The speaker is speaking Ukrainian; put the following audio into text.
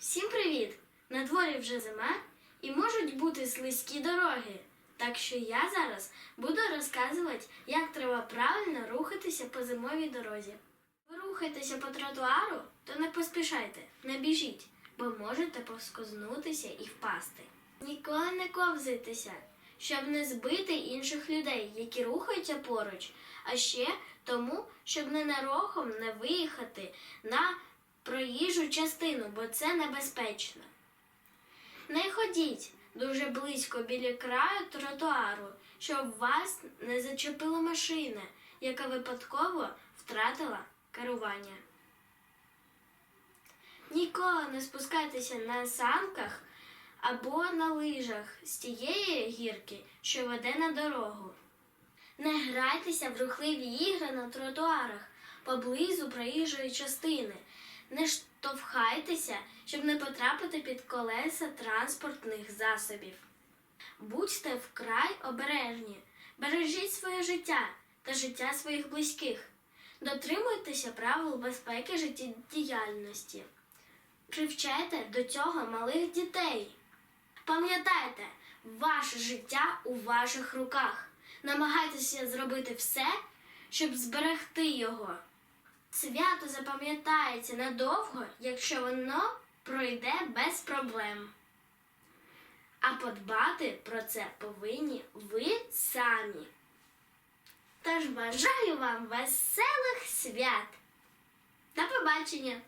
Всім привіт! На дворі вже зима і можуть бути слизькі дороги. Так що я зараз буду розказувати, як треба правильно рухатися по зимовій дорозі. Ви рухаєтеся по тротуару, то не поспішайте, не біжіть, бо можете поскознутися і впасти. Ніколи не ковзайтеся, щоб не збити інших людей, які рухаються поруч, а ще тому, щоб ненароком не виїхати частину, бо це небезпечно. Не ходіть дуже близько біля краю тротуару, щоб вас не зачепила машина, яка випадково втратила керування. Ніколи не спускайтеся на санках або на лижах з тієї гірки, що веде на дорогу. Не грайтеся в рухливі ігри на тротуарах поблизу проїжджої частини. Не штовхайтеся, щоб не потрапити під колеса транспортних засобів. Будьте вкрай обережні, бережіть своє життя та життя своїх близьких. Дотримуйтеся правил безпеки життєдіяльності. Привчайте до цього малих дітей. Пам'ятайте, ваше життя у ваших руках. Намагайтеся зробити все, щоб зберегти його. Свято запам'ятається надовго, якщо воно пройде без проблем. А подбати про це повинні ви самі. Тож бажаю вам веселих свят. До побачення!